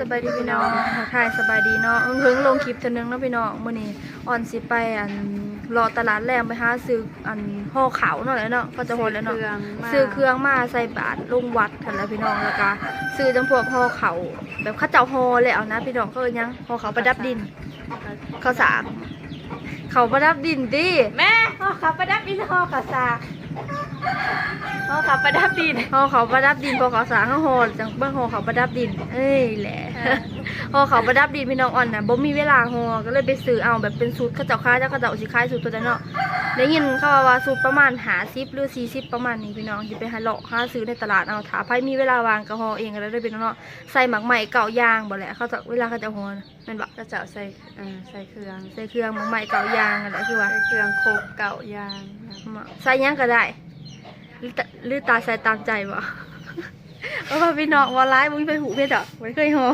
สบายดีพี่น้องทักทายสบายดีเนาะเพิ่งลงคลิปเทอนึงเนาะพี่น้องมื้อนี้ออนสิไปอันรอตลาดแรงไปหาซื้ออันห่อขาวเนาะแหละเนาะก็จะโหดแล้วเนาะซื้อเครื่องมาใส่บาตรลงวัดกันแล้วพี่น้องแล้วก็ซื้อจังพวกห่อขาวแบบเข้าเจ้าห่อแล้วนะพี่น้องก็ยังห่อขาวประดับดินข้าวสารเขาวประดับดินดิแม่ห่อขับประดับอินห่อกับซาก ห่อขับประดับดินห่อเขาวประดับดินพอเขาวสารเขาห่อจังเบิ่งห่อเขาวประดับดิน เอ้ยแหละห่อเขาวประดับดินพี่น้องอ่อนน่ะบ่มีเวลาห่อก็เลยไปซื้อเอาแบบเป็นสูตรเขาเจ้าค้ายแล้วเขาเจ้าสิขายสูตรตัวนั้นเนาะได้ยินเขาว่าสูตรประมาณ50หรือ40ประมาณนี้พี่น้องสิไปหาเลาะหาซื้อในตลาดเอาถ้าไผมีเวลาวางก็ห่อเองก็ได้เป็นเนาะใส่หมักใหม่เก่ายางบ่แหละเขาจะเวลาเขาจะห่อน่ะแม่นบ่ก็จะใส่อ่าใส่เครื่องใส่เครื่องหมักใหม่เก่ายางนั่นแหละคือว่า ใส่เครื่องโคกเก่ายางใส่หยังก็ได้หรือตาหรือตาใส่ตามใจบ่ เพราะว่าพี่น้องว่าร้ายมึงไปหูเพชรอะไม่เคยหอ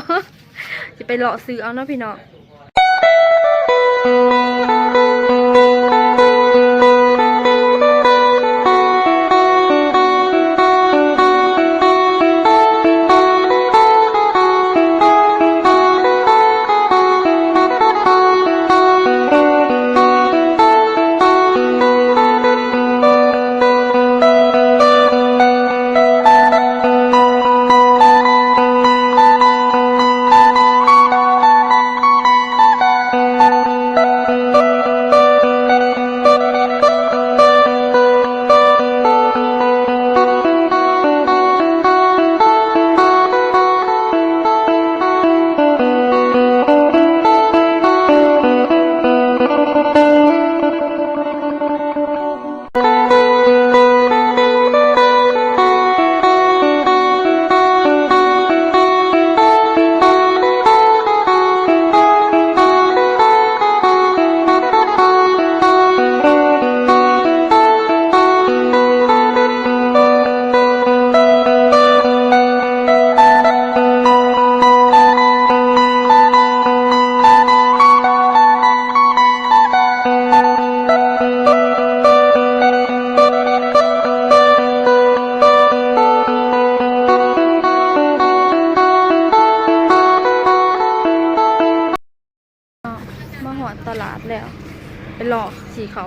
จะไปเลาะซื้อเอาเนาะพี่น้อง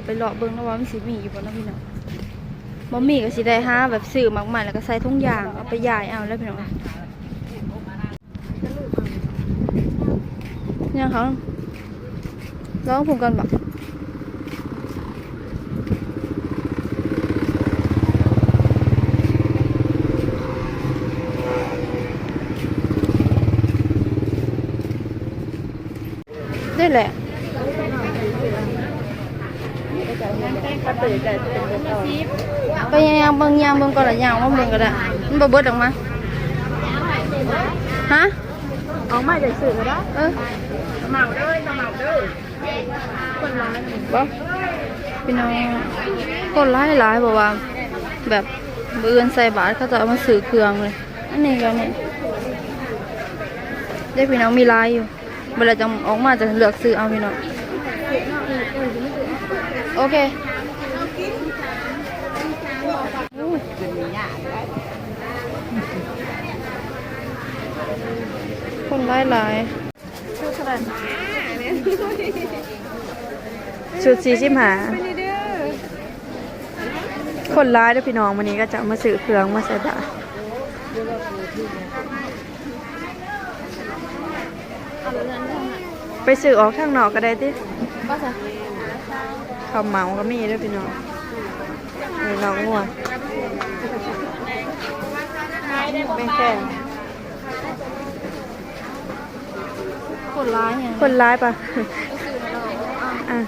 ไปเลาะเบิ้งแล้วว่ามันสีมีอยู่บ่นาะพี่น้องบ่มีก็สิได้ห้าแบบซื้อมากมายแล้วก็ใส่ทุ่งยางเอาไปย่ายเอาแล้วพี่น้องเนี่ยเขาร้องผมกันบ่ได้แหละ ก็ตื่นแต่เป็นเด็กต่อไปยังยังเบิ่งยังเบิ่งก่อนละยังว่าเบิ่งก็ได้มันบ่เบิดออกมาฮะออกมาจากสื่อก็ได้เออเหมาเลยเหมาเลยคนร้ายบ่พี่น้องคนหลายหลายบอกว่า แบบเบื่อนใส่บาทเขาจะเอามาซื้อเครื่องเลยอันนี้ก็นี่เด็กพี่น้องมีหลายอยู่เวลาจะออกมาจะเลือกซื้อเอาพี่น้องโอเคคน หลายหลายชุดสีชิมหา คนร้ายด้วยพี่น้องวันนี้ก็จะมาสื่อเครื่องมาใส่บาไปสื่อออกข้างนอกก็ได้ติก็จะข้าเมาก็มีด้วยพี่น้องนี่น้องงัวเป็นแค่ คนร้ายอย่างคนร้ายปะอะ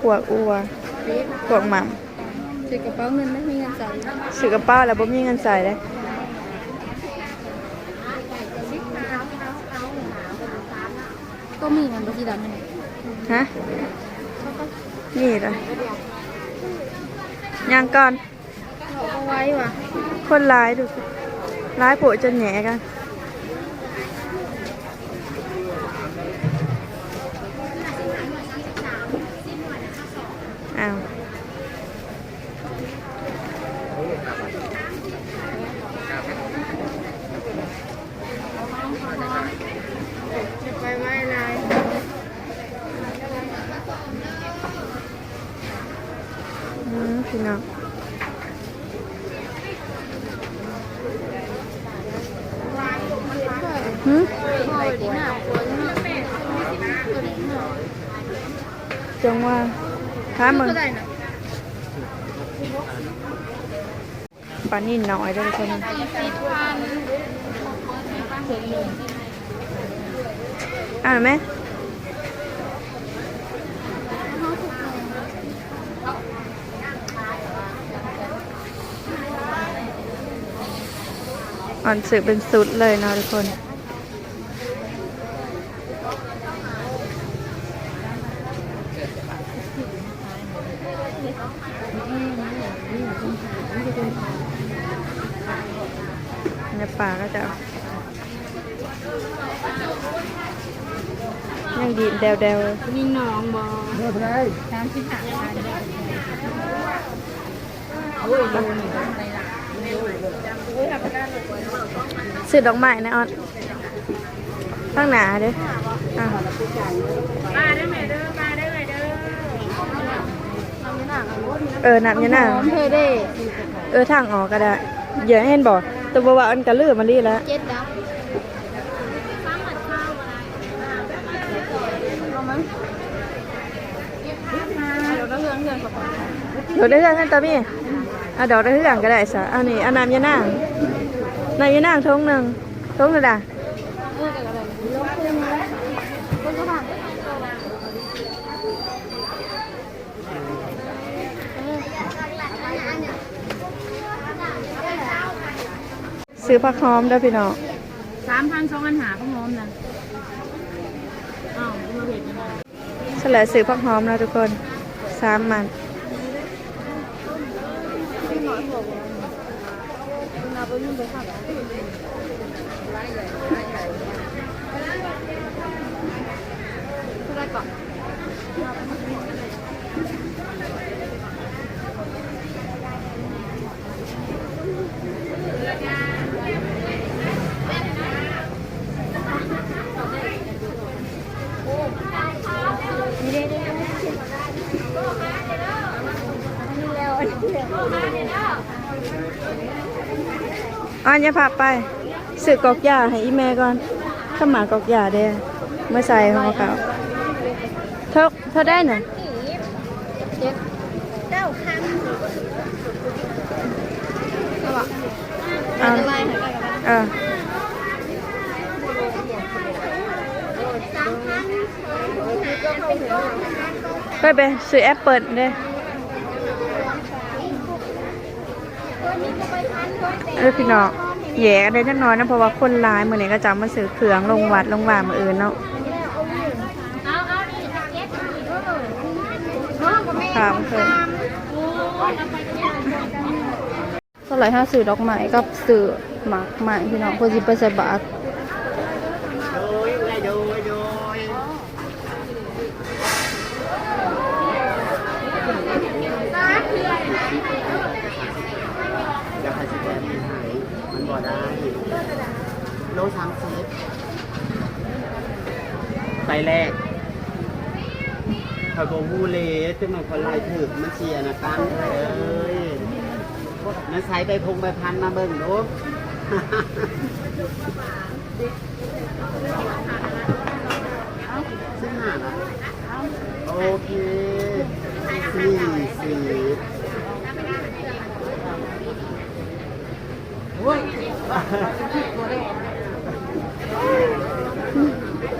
ขวกอัวขวกหม่ถือกระเป๋าเงินไม่มีเงินใส่ำซื้อกระเป๋าแล้วบ่มีเงินใส่เลยก็มีเงินบางทีดำนี่ฮะนี่ละยังก่อนเราเอาไว้ว่ะ คนร้ายดูสิ ร้ายโผล่จนแหนกันอ้าว จะไปไว้อะไร อืมพี่น้องหืม พ่อดีหน้าคน จั งว่าถ้ามึงก็ได้นะปลานิ่นน้อยด้วยคนนี้สี่สิบพันอ่านไหมอ่อนสือเป็นสุดเลยเนาะทุกคน ในป่าก็จะยังดีดเดวเดวนี่น้องบอสามสิบห้าพันๆซื้อดอกไม้นะออนตั้งหนาเด้ออะมาได้ไหมเด้อมาได้ไหมเด้อ เออนับยังน่ะเธอได้เออทางออกก็ได้อย่าให้เห็นบอกตัวบ่าวาอันกระลือมาลีแล้วเจ็ดแล้วเดี๋ยวก็เฮือนเฮือนกับดอกได้เรื่องกันตามี่อะดอกได้เรื่องก็ได้สะอันนี้อันน้ำยานางน้ำยานางทงหนึ่งทงหนึ่งด่ะ เออกับอะไรลงคืนแล้วก็จะผ่าน ซื้อผักหอมเด้อพี่น้องสามพันสองพันหาพร้อมนะอ้าวมาเห็นยังไงเฉลยซื้อผักหอมแล้วทุกคนสามมันอะไร อันอย่าพาไปซื้อกอกยาให้อีแม่ก่อนข้าหมากอกยาเด้อเมื่อใส่ห่อขาวเท่าเท่าได้น่ะเจ้าพันสวัสดีอ่าอะไรหายไปกับอ่าไปไปซื้อแอปเปิลเด้อ เออพี่น้องแย่กันได้จังน้อยนะเพราะว่าคนร้ายมือนี้ก็จะมาซื้อเครื่องลงวัดลงว่ามืออื่นเนาะเอาเอานี่จะเก็บเออน้องกับแม่ถามเคยอ้ยเอยห้าสื่อดอกไม้กับสื่อหมากไม้พี่น้องคนสิไปใส่บาตร โดยโดยโดย เดี๋ยวใครสิแกนให้มันบ่ ได้ โลสามสิบไปแรกเขาบอกวูเลสจังหน่อยคนไล่ถึกมันเชียนะตั้งเลยนั่นใส่ใบพงใบพันมาเบิ่งดูซึ่งหานะโอเคสี่สี่โอ้ย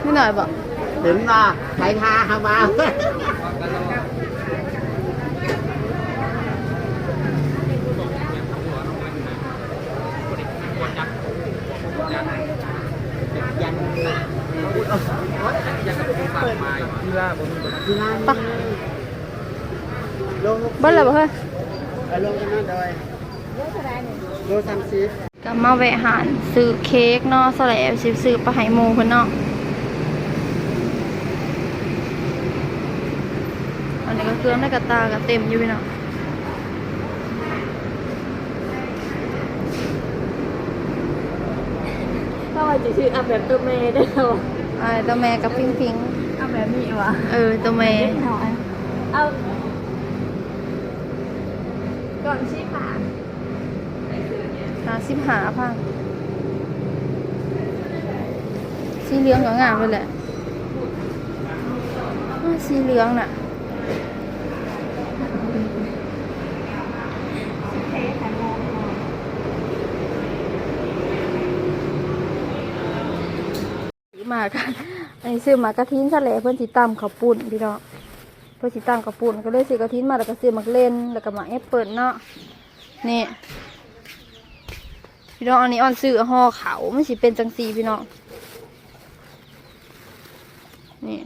ไม่หน่อยบอกถึงว่าใครทาเข้า็มาแวะหานซื้อเค้กเนาะสแลบซื้อซื้ปลาไหมูเพิ่นเนาะอันนี้ก็เครื่องได้กระตากระเต็มอยู่พี่เนาะถ้าว่าจะชื่ออาแบบตัวเมย์ได้หรอไอ้ตัวแม่กับพิงพิงอาแบบนี้วะเออตัวแม่เอาก่อนชี้ขา หาสิบหาพังสีเหลืองก็งามเลยแหละอ้าวสีเหลืองน่ะมมองซื้อมากันอันนี้ซื้อมากระทินทะเลเพิ่อนสิตำข้าวปุ้นพี่น้องเพิ่อนสิตำข้าวปุ้นก็เลยซื้อกระทินมาแล้วก็ซื้อมักเล่นแล้วก็มาแอปเปิลเนาะนี่ พี่น้องอันนี้ออนซื้อห่อเขาวมันสิเป็นจังสีพี่น้อง นี่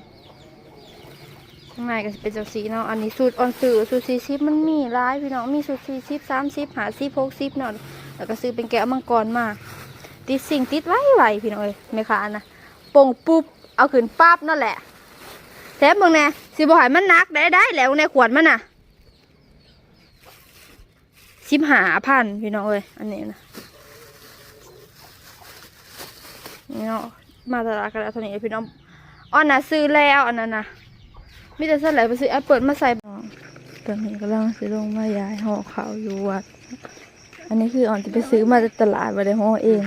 ข้างในก็เป็นจังสีเนาะ อันนี้สูตรออนซื้อสูตรสี่สิบมันมีหลายพี่น้อง มีสูตรสี่สิบสามสิบหาสิบหกสิบเนาะ แล้วก็ซื้อเป็นแก้วมังกรมา ติดสิ่งติดไว้ไว้พี่น้องเอ้ยไม่ขาดนะปงปุ๊บ เอาขึ้นปั๊บนั่นแหละแถมบางแน่สิบ่ใหายมันนักได้ได้แล้วในขวดมันน่ะสิบหาพันพี่น้องเอ้ยอันนี้นะ นี่เนาะมาตลาดกันแล้วเท่านี้พี่น้องอ๋อน่ะซื้อแล้วอันนั้นนะมีแต่เสื้อไหลไปซื้อแอปเปิลมาใส่ตอนนี้กำลังซื้อลงมาย้ายห่อขาวอยู่วัด อันนี้คืออ่อนจะไปซื้อมาจากตลาดมาได้ห่อเอง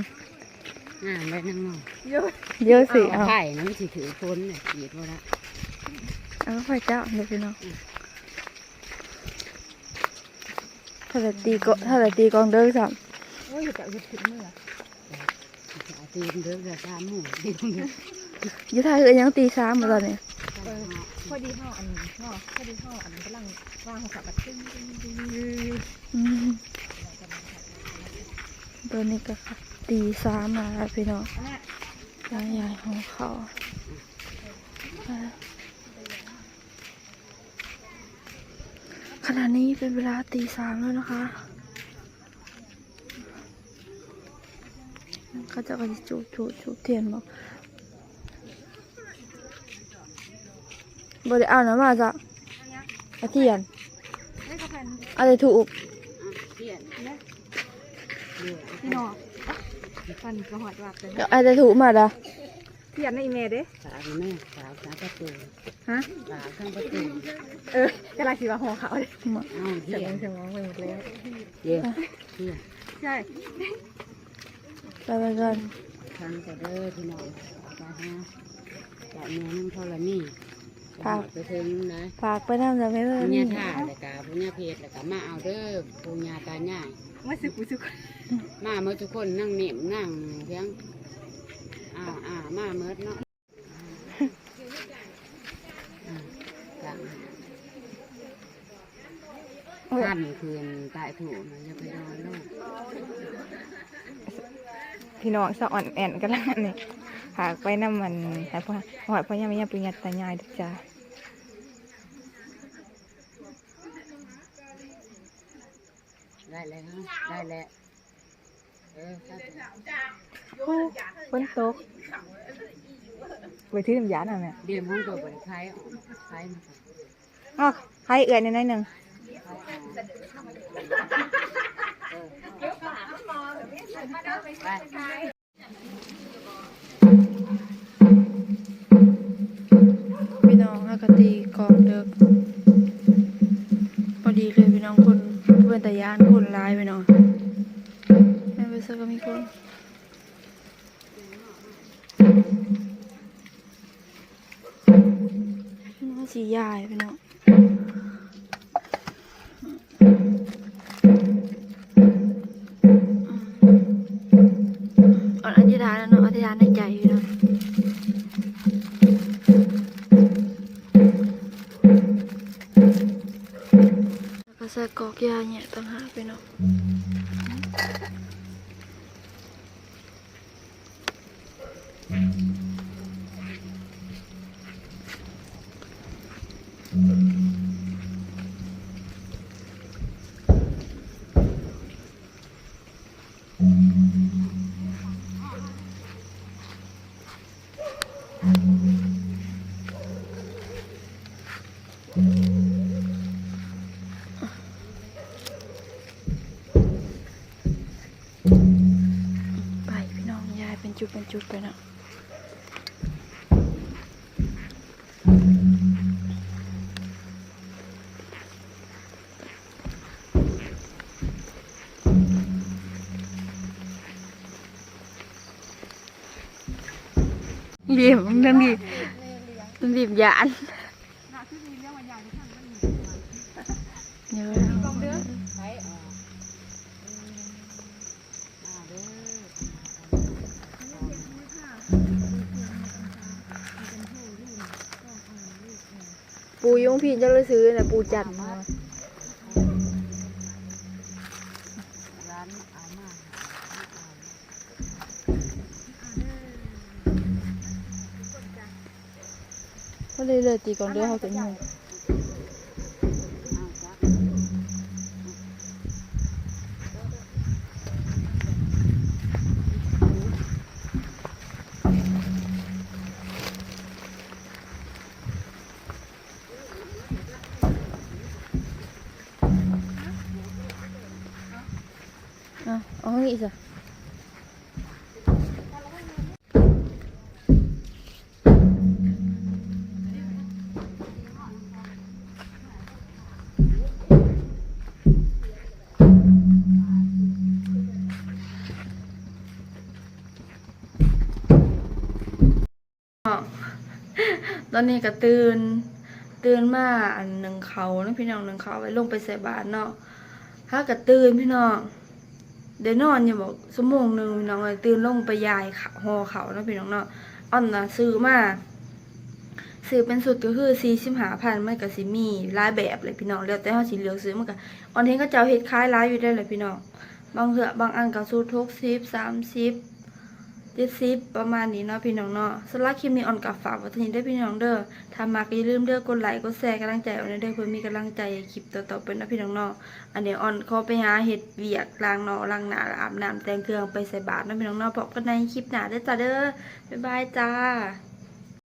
งามเลยนั่งมองเยอะเยอะสิเอาไข่น้ำสิถือพ้นเนี่ยขีดว่าละเอาไปเจ้าเดี๋ยวพี่น้องถ้าแต่ตีก็ถ้าแต่ตีกองเด้อสัมโอ้ยจะหยุดถึงเมื่อเอา ตีนเด้อเด้อตามหมูตีนเด้ออยุทธาคือยังตีสามมาตอนนี้พอดีห่ออันห่อพอดีห่ออันกำลังวางหัวขับตึ้งตึ้งตึ้งอืมตัวนี้ก็ค่ะตีสามมาแล้วพี่น้องยายยายของเขาขณะนี้เป็นเวลาตีสามแล้วนะคะ เขาจะกันจุดจุดจุดเทียนบอกบริเอานะมาจ้ะเอาเทียนไม่กระพันอะไรถูกเทียนนะเดือดพี่น้องฟันกระหอดวับเลยเดี๋ยวอะไรถูกมาละเทียนในอีเมลเด้สาวแม่สาวสาวประตูฮะสาวข้างประตูเออกำลังคิดว่าห่อเขาเลยมาเอาเทีเสียยนงเสียงร้องไปหมดแล้วเดี๋ยวเทียนใช่ ไปไปกันทางจะเด้อพี่น้องไปฮะจะเมียน้ำทรนี่ไปถึงนะฝากไปน้ำจะไม่เลปุญยญาท่าแล้วก็ปุญญาเพชรแล้วก็มาเอาเด้อปุญญาตาใหญ่ไม่สึกกูสึกมาเมื่อทุกคนนั่งเนมนั่งเพียงอ่าอ่ามาเมื่อเนาะอ่าจังท่านคืนตายถูกมันจะไปนอนลูก พี่น้องสะอ่อนแอนกันแล้วนี่หากไปน้ำมันหายพ่อหอยพ่อยาไม่ยาปุญญาตายายดุจ้าได้แล้วได้แล้วเออครับฝนตกไปที่น้ำยาหน่อยแม่เดี๋ยวห้องตัวบริคายออกคายมาก่อนอ๋อใครเอื่อยในน้อยหนึ่ง พี่น้องอากาตีกองเด็กพอดีเลยพี่น้องคนเพื่อนแต่ยานคนร้ายพี่น้องแม่ไปเซอร์ก็มีคนสียายพี่น้อง กอกยาเนี่ยต่างหากไปเนาะ ไปพี่น้องยายเป็น จุดเป็นจุดไปเนาะบีบเรื่องบีบบีบยานเยอะ ปูยงพี่จะเลยซื้อนะปูจันทร์มาก็เลยเลยตีก่อนเด้อเขาเป็นหมูอ่ ตอนนี้ก็ตื่นตื่นมาอันหนึ่งเขานะพี่น้องหนึ่งเขาไว้ลงไปใส่บาตรเนาะถ้าก็ตื่นพี่น้องเดี๋ยวนอนอย่าบอกสมงหนึ่งพี่น้องเลยตื่นลงไปยายเขาหอเขาเนาะพี่น้องเนาะอ่อนนะซื้อมาซื้อเป็นสุดก็คือสี่สิบหาพันไมันก็สิมีลายแบบเลยพี่น้องแล้วแต่เขาสิเหลือกซื้อมันก็อ่อนเห็นก็จะเอาเฮ็ดคล้ายลายอยู่ได้เลยพี่น้องบางเถื่อบางอันก็สูตรหกสิบสามสิบ เจ็ดสิบประมาณนี้เนาะพี่น้องเนาะสำหรับคลิปนี้ออนกับฝากไว้เท่านี้ได้พี่น้องเด้อถ้ามาก็อย่าลืมเด้อกดไลค์กดแชร์กำลังใจเอาไว้เด้อเพื่อมีกำลังใจคลิปต่อๆไปนะพี่น้องเนาะอันนี้ออนเขาไปหาเห็ดเวียกล้างเนาะล้างหน้าอาบน้ำแต่งเครื่องไปใส่บาตรนะพี่น้องเนาะพบกันในคลิปหน้าเด้อจ้าเด้อบ๊ายบายจ้า